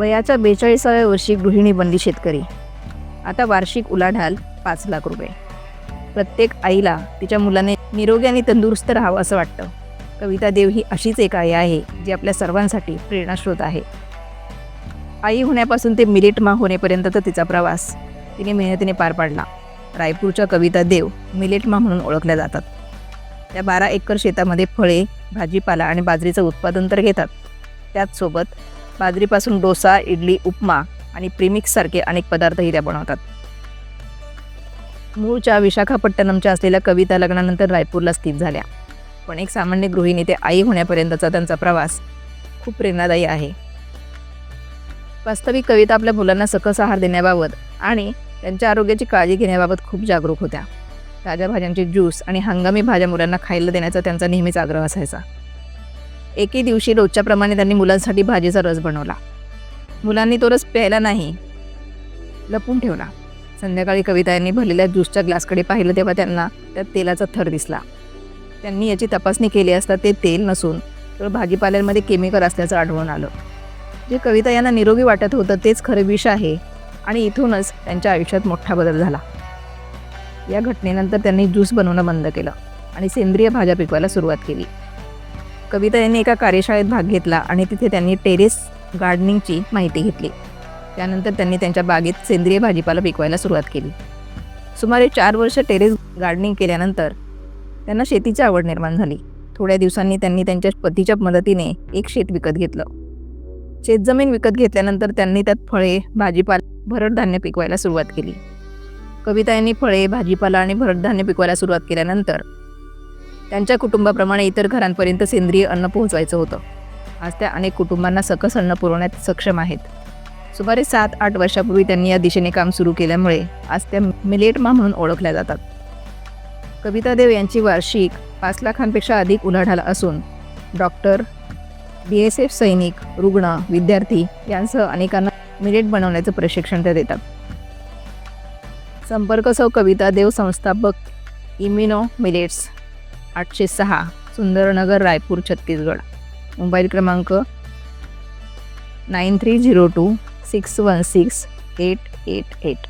वयाच्या बेचाळीसाव्या वर्षी गृहिणी बनली शेतकरी. आता वार्षिक उलाढाल पाच लाख रुपये. प्रत्येक आईला तिच्या मुलाने निरोगी आणि तंदुरुस्त राहावं असं वाटतं. कविता देव ही अशीच एक आई आहे जी आपल्या सर्वांसाठी प्रेरणास्रोत आहे. आई होण्यापासून ते मिलिट मा होण्यापर्यंतचा तिचा प्रवास. तिने मेहनतीने पार पाडला. रायपूरच्या कविता देव मिलेट मा म्हणून ओळखल्या जातात. त्या बारा एकर शेतामध्ये फळे भाजीपाला आणि बाजरीचं उत्पादन तर घेतात. त्याचसोबत बाजरीपासून डोसा इडली उपमा आणि प्रीमिक्ससारखे अनेक पदार्थही त्या बनवतात. मूळच्या विशाखापट्टणमच्या असलेल्या कविता लग्नानंतर रायपूरला स्थित झाल्या. पण एक सामान्य गृहिणी ते आई होण्यापर्यंतचा त्यांचा प्रवास खूप प्रेरणादायी आहे. वास्तविक कविता आपल्या मुलांना सकस आहार देण्याबाबत आणि त्यांच्या आरोग्याची काळजी घेण्याबाबत खूप जागरूक होत्या. ताज्या भाज्यांचे ज्यूस आणि हंगामी भाज्या मुलांना खायला देण्याचा त्यांचा नेहमीच आग्रह असायचा. एके दिवशी रोजच्याप्रमाणे त्यांनी मुलांसाठी भाजीचा रस बनवला. मुलांनी तो रस प्यायला नाही लपून ठेवला. संध्याकाळी कविता यांनी भरलेल्या ज्यूसच्या ग्लासकडे पाहिलं तेव्हा त्यांना त्यात तेलाचा थर दिसला. त्यांनी याची तपासणी केली असता ते तेल नसून तर भाजीपाल्यांमध्ये केमिकल असल्याचं आढळून आलं. जे कविता यांना निरोगी वाटत होतं तेच खरं विष आहे आणि इथूनच त्यांच्या आयुष्यात मोठा बदल झाला. या घटनेनंतर त्यांनी ज्यूस बनवणं बंद केलं आणि सेंद्रिय भाज्या पिकवायला सुरुवात केली. कविता यांनी एका कार्यशाळेत भाग घेतला आणि तिथे त्यांनी टेरेस गार्डनिंगची माहिती घेतली. त्यानंतर त्यांनी त्यांच्या बागेत सेंद्रिय भाजीपाला पिकवायला सुरुवात केली. सुमारे चार वर्ष टेरेस गार्डनिंग केल्यानंतर त्यांना शेतीची आवड निर्माण झाली. थोड्या दिवसांनी त्यांनी त्यांच्या पतीच्या मदतीने एक शेत विकत घेतलं. शेतजमीन विकत घेतल्यानंतर त्यांनी त्यात फळे भाजीपाला भरड धान्य पिकवायला सुरुवात केली. कविता यांनी फळे भाजीपाला आणि भरड धान्य पिकवायला सुरुवात केल्यानंतर त्यांच्या कुटुंबाप्रमाणे इतर घरांपर्यंत सेंद्रिय अन्न पोहोचवायचं होतं. आज त्या अनेक कुटुंबांना सकस अन्न पुरवण्यात सक्षम आहेत. सुमारे सात आठ वर्षापूर्वी त्यांनी या दिशेने काम सुरू केल्यामुळे आज त्या मिलेटमा म्हणून ओळखल्या जातात. कविता देव यांची वार्षिक पाच लाखांपेक्षा अधिक उलाढाल असून डॉक्टर बी एस एफ सैनिक रुग्ण विद्यार्थी यांसह अनेकांना मिलेट बनवण्याचं प्रशिक्षण त्या देतात. संपर्क सौ कविता देव संस्थापक इम्युनो मिलेट्स आठशे सहा सुंदरनगर रायपूर छत्तीसगड. मोबाईल क्रमांक nine three zero two six one six eight eight eight.